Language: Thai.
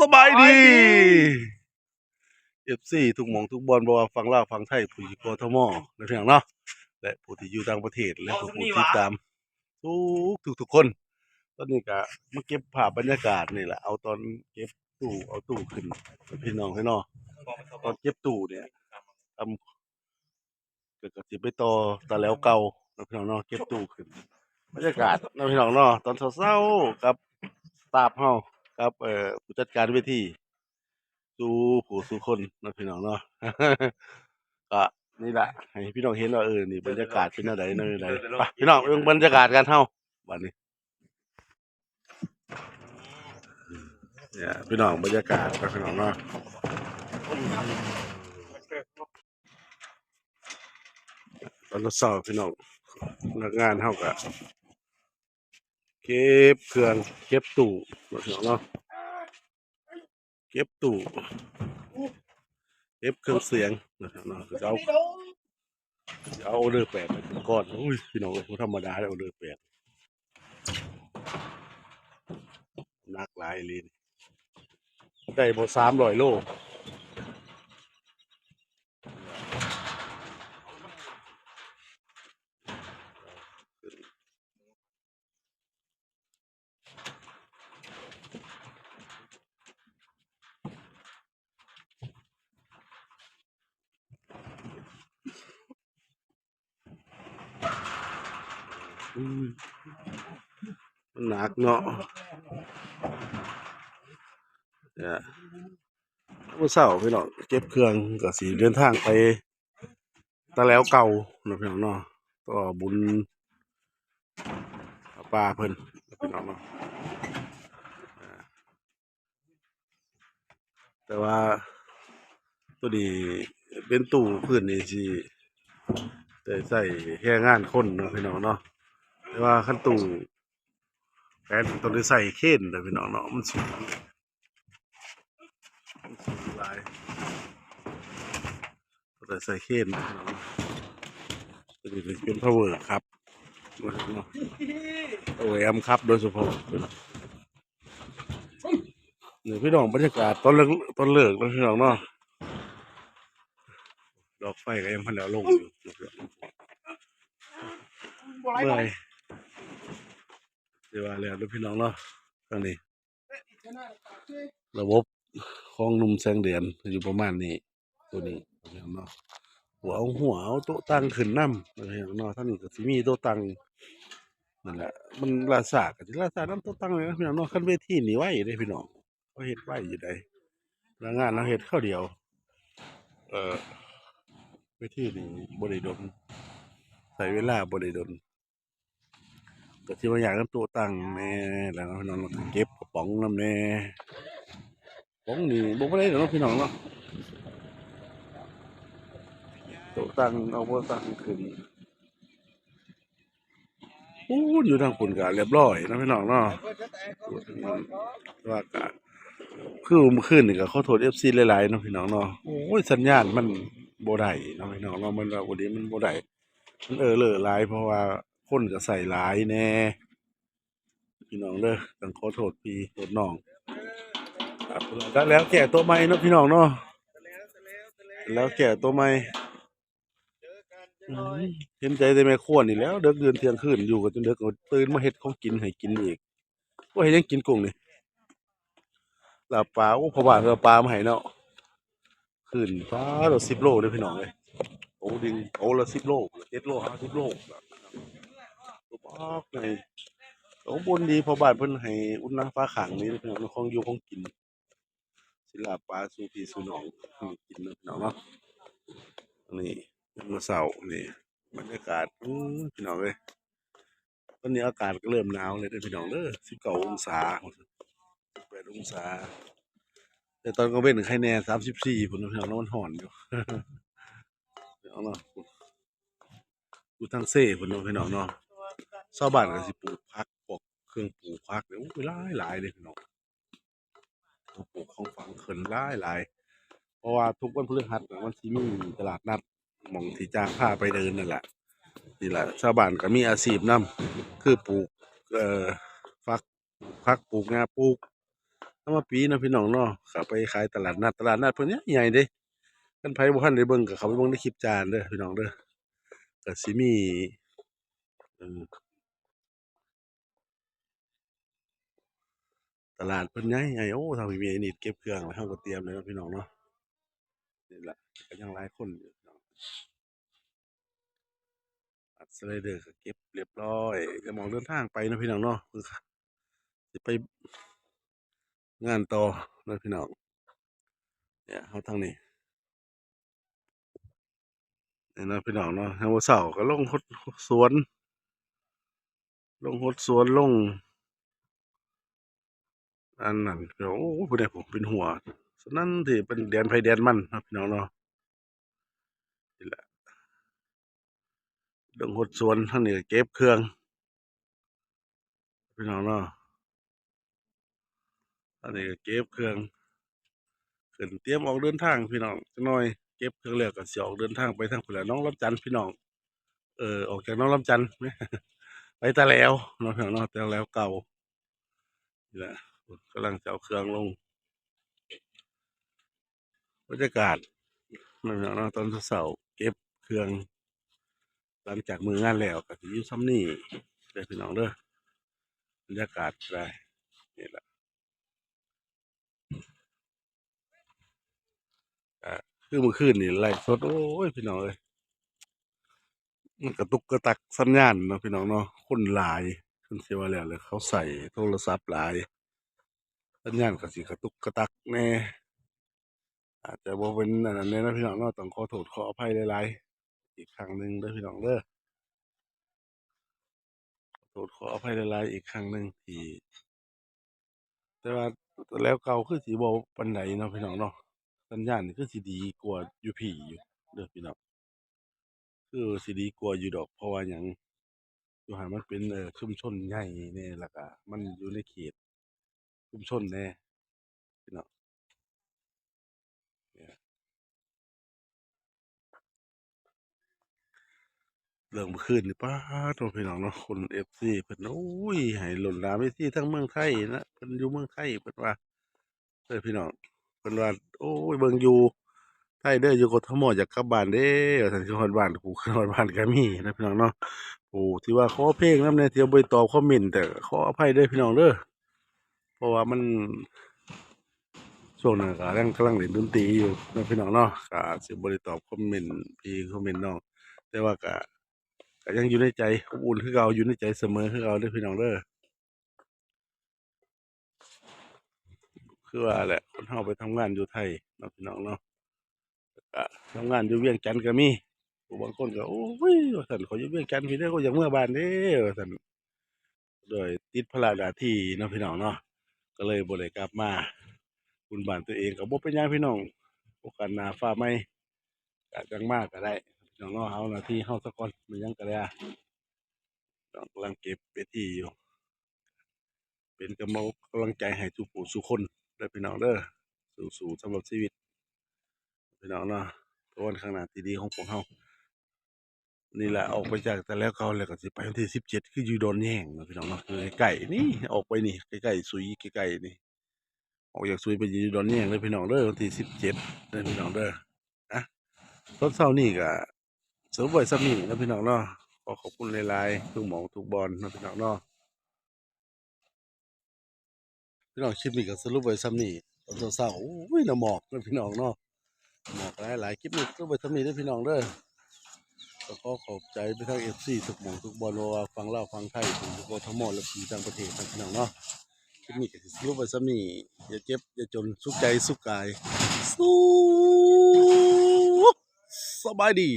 สบายดีเอฟซีทุกหมองทุกบอลบอกว่าฟังลาวฟังไทยผู้อยู่กทมในเพียงเนาะและผู้ที่อยู่ต่างประเทศและผู้ที่ติดตาม ทุกทุกทุกคนตอนนี้ก็มาเก็บภาพบรรยากาศนี่แหละเอาตอนเก็บตู้เอาตู้ขึ้นให้พี่น้องให้เนาะตอนเก็บตู้เนี่ยทำเกิดกับสิไปต่อตะแล้วเก่าแล้วพี่น้องเนาะเก็บตู้ขึ้นบรรยากาศเนาะพี่น้องเนาะตอนเช้าๆกับตาบเฮา กับเอ่อผู้จัดการเวทีสู่ผู้สู่คนนะพี่น้องเนาะ ก็นี่แหละให้พี่น้องเห็นว่าเออนี่บรรยากาศเป็นจังไดเนาะจังไดไปพี่น้องเบิ่งบรรยากาศกันเฮาบัดนี้เนี่ยพี่น้องบรรยากาศไปพี่น้องเนาะตอนเช้าๆพี่น้องพนักงานเฮาก็ เก็บเครื่องเก็บตู้เนาะพี่น้องเนาะเก็บตู้เก็บเครื่องเสียงเนาะพี่น้องเนาะจะเอาจะเอาออเดอร์แปดไปเป็นก้อนอุ้ยพี่น้องเธรรมดาเลยออเดอร์แปดนักหลายลีนได้บ่สามร้อยโล มันหนักเนาะเนี่ยเมื่อเช้าพี่น้องเก็บเครื่องก็สิเดินทางไปตะแล้วเก่าเนาะพี่น้องเนาะต่อบุญปลาเพิ่นเนาะพี่น้องเนาะแต่ว่าตัวนี้เป็นตู้พื้นนี่สิได้ใส่แค่งานคนเนาะพี่น้องเนาะ แต่ว่าขั้นตู้แผนต้องได้ใส่เข็นเนาะพี่น้องเนาะมันสูงมันสูงหลายต้องได้ใส่เข็นเนาะพี่น้องเนตัวนี้เป็น power ครับโอ้ยอำครับโดยเฉพาะนี่พี่น้องบรรยากาศตอนเลิกตอนเลิกแล้วพี่น้องเนาะดอกไฟก็ยังพันแล้วลงอยู่เมื่อย เดี๋ยวว่าแล้วเด้อพี่น้องเนาะทางนี้ ระบบของหนุ่มแสงเดือนอยู่ประมาณนี้ ตัวนี้พี่น้องเนาะหัวเอาหัวเอาโต๊ะตั้งขึ้นน้ำพี่น้องเนาะท่านนี้ก็สิมีโต๊ะตั้งนั่นแหละมันลาสาก็สิลาสาน้ำตัวตั้งเลยนะพี่น้องเนาะคันเวทีนี่ไว้ได้พี่น้องเขาเฮ็ดไว้อยู่ได้แล้วงานเราเฮ็ดข้าวเดียว เอ่อเวทีนี่บ่ได้ดนใช้เวลาบ่ได้ดน ก็สิว่าอยากนำตัวตั้งแน่แล้วพี่น้องเก็บกระป๋องนำแน่ป๋องนี่บ่บ่ได้ดอกเนาพี่น้องเนาะตัวตั้งเอาบ่ตั้งขึ้นอู้อยู่ทางปุ่นกะเรียบร้อยนะพี่น้องเนาะว่ากะคือมื่อคืนนี่ก็เขอโทษ FC หลายๆนะพี่น้องเนาะโอ้ยสัญญาณมันโบ่ได้นะพี่น้องเนาะมันวันนี้มันโบได้มันเออเลอหลายเพราะว่า คนก็ใส่หลายแน่ พี่น้องเด้อต้องขอโทษพี่โทษน้องครับแล้วแล้วแก่ตัวใหม่เนาะพี่น้องเนาะแล้วแก่ตัวใหม่เห็นใจแต่แม่ครัวนี่แล้วเด็กเดือนเที่ยงคืนอยู่กันจนเด็กตื่นมาเฮ็ดของกินให้กินอีกว่าเฮ็ดหยังกินกุ้งนี่ลาบปลาโอ้พ่อบานเอาปลามาให้เนาะคืนปลาโล10โลเด้อพี่น้องเอ้ยโอ้ดิงโอ้ละ10โล7โล50โลตัวป อกไงโอ้บนดีพอบ้านเพิ่นให้อุ่นน้ำฟ้าขังนี่เด้อพี่น้องของอยู่ของกินสิลาปลาสูพีสู่น้องกินเนาะพี่น้องเนาะนี่มื้อเช้านี่บรรยากาศอู้พี่น้องเอ้ยตอนนี้อากาศก็เริ่มหนาวเลยด้อพี่น้องเด้อสิบเก้าองศาแปดองศา แต่ตอนกลางเว้นใครแน่สามสิบสี่พุ่นนะพี่น้องนาะมันห่อนอยู่พี่น้องเนาะอยู่ทางเซ่พุ่นนาะพี่น้องเนาะ ชาวบ้านก็สิปลูกผักพวกเครื่องปลูกผักเนี่ยโอ้ยหลายหลายเลยพี่น้องเขาปลูกของฝังเขินหลายหลายเพราะว่าทุกวันพฤหัสน่ะมันสิมีตลาดนัดหมองที่จ้างพาไปเดินนั่นแหละนี่แหละชาวบ้านก็มีอาชีพนํคือปลูกเอ่อฟักพักปลูกงาปลูกถ้ามาปีเนาะพี่น้องเนาะเข้าไปขายตลาดนัดตลาดนัดเพิ่นเนี่ยใหญ่เด้ท่านไผบ่ทันได้เบิ่งก็เข้าไปเบิ่งในคลิปจานเด้อพี่น้องเด้อก็สิมีเออ ตลาดเพิ่นใหญ่ใหญ่โอ้ทางพี่เมย์นี่เก็บเครื่องแล้วเฮาก็เตรียมเลยเนาะพี่น้องเนาะนี่ล่ะก็ยังหลายคนอยู่เนาะอัดสไลเดอร์ก็เก็บเรียบร้อยจะมองเดินทางไปนะพี่น้องเนาะคือสิไปงานต่อเนาะพี่น้องเนี่ยเฮาทางนี้นี่นะพี่น้องเนาะทางวันเสาร์ก็ลงหดสวน ลงหดสวนลง อันนั้นก็โอ้ผู้ใดผมเป็นหัวสนั่นที่เป็นแดนไผแดนมันครับพี่น้องเนาะนี่แหละลงหดสวนทางนี้ก็เก็บเครื่อง พี่น้องเนาะทางนี้ก็เก็บเครื่องขึ้นเตรียมออกเดินทางพี่น้องจักหน่อยเก็บเครื่องแล้วก็สิออกเดินทางไปทางพุ่นแหละน้องลำจันพี่น้องเออออกจากน้องลำจันทน์ไปตาแล้วเนาะพี่น้องเนาะตาแล้วเก่านี่แหละ กำลังจะเอาเครื่องลงบรรยากาศนั่นแหละเนาะตอนเสาร์เก็บเครื่อง หลังจากมืองานแล้วก็สิอยู่ซ้ำนี่เด้อพี่น้องเด้อบรรยากาศได้นี่แหละอ่าคือเมื่อคืนนี่ไล่สด โอ้ยพี่น้องเอ้ยมันกระตุกกระตักสัญญาณเนาะพี่น้องเนาะคนหลายขึ้นเสียว่าแล้วเลยเขาใส่โทรศัพท์หลาย สัญญาณก็สิกระตุกกระตักแน่อาจจะบ่เป็นอันนั้นแน่นะพี่น้องเนาะต้องขอโทษขออภัยหลายๆอีกครั้งหนึ่งเด้อพี่น้องเด้อขอโทษขออภัยหลายๆอีกครั้งหนึ่งที่แต่ว่าแล้วเก่าคือสิบ่ปานใดเนาะพี่น้องเนาะสัญญาณนี่คือสิดีกว่าอยู่พี่อยู่เด้อพี่น้องคือสิดีกว่าอยู่ดอกเพราะว่าหยังอยู่หันมันเป็นเอ่อชุมชนใหญ่แน่แล้วก็มันอยู่ในเขต ชุมชนแน่พี่น้องเนี่ยเรื่องเมื่อคืนนี่ป๊าดโทพี่น้องเนาะคน FC เพิ่นโอ้ยให้ล้นลาม FC ทั้งเมืองไทยนะเพิ่นอยู่เมืองไทยเพิ่นว่าเด้อพี่น้องเพิ่นว่าโอ้ยเบิ่งอยู่ไทยเด้ออยู่กทมอยากกลับบ้านเด้ว่าซั่นสิฮอดบ้านกูขึ้นฮอดบ้านก็มีนะพี่น้องเนาะโอ้ที่ว่าขอเพลงนำแหน่ที่บ่ได้ตอบคอมเมนต์แต่ขออภัยเด้อพี่น้องเด้อ เพราะว่ามันช่วงนั้นก็กำลังกำลังเล่นดนตรีอยู่นะพี่น้องเนาะก็อาจสิบ่ได้ตอบคอมเมนต์พี่คอมเมนต์น้องแต่ว่าก็ก็ยังอยู่ในใจอบอุ่นคือเก่าอยู่ในใจเสมอคือเก่าเด้อพี่น้องเด้อคือว่าแหละคนเฮาไปทำงานอยู่ไทยเนาะพี่น้องเนาะก็ทำงานอยู่เวียงจันทน์ก็มีผู้บางคนก็โอ้ยว่าซั่นขอยอยู่เวียงจันทน์พี่เด้อก็อยากเมื่อบ้านเด้ว่าซั่นโดยติดภาระหน้าที่เนาะพี่น้องเนาะ ก็เลยบ่ได้กลับมาบุญบ้านตัวเองก็บ่เป็นยังพี่น้องโอกาสหน้าฟ้าใหม่ก็จังมากก็ได้พี่น้องเนาะเอาหน้าที่เฮาซะก่อนมันยังก็ได้น้องกำลังเก็บเวทีอยู่ เป็นกำลังกำลังใจให้ทุกผู้ทุกคนเด้อพี่น้องเด้อสู้ๆสำหรับชีวิตพี่น้องเนาะเพราะวันข้างหน้าที่ดีของพวกเฮา นี่แหละออกไปจากแต่แล้วเขาแล้วก็สิไปวันที่สิบเจ็ดคืออยู่ดอนแยงเนาะพี่น้องเนาะคือใกล้ๆนี่ออกไปนี่ใกล้ๆสุยใกล้ๆนี่ ออกจากสุยไปอยู่ดอนแยงเลยพี่น้องเด้อวันที่สิบเจ็ดเด้อพี่น้องเด้อนะตอนเช้านี่ก็เสริมไว้ซ้ำนี่นะพี่น้องเนาะขอขอบคุณหลายๆทุกหมองทุกบอลนะพี่น้องเนาะพี่น้องคลิปนี้ก็สรุปไว้ซ้ำนี่ตอนเช้าๆโอ้ยน่ะหมอกนะพี่น้องเนาะหมอกหลายๆคลิปนี้ก็ไปทำนี้ด้วยพี่น้องเด้อ ก็ขอขอบใจไปทางเอฟซีทุกหม่องทุกบอลว่าฟังเล่าฟังไทยถึงกทมและผีต่างประเทศครับพี่น้องเนาะคลิปนี้ก็สิสรุปไว้ซ้ำนี่อย่าเจ็บ อย่าจนสุขใจสุขกาย สู้สบายดี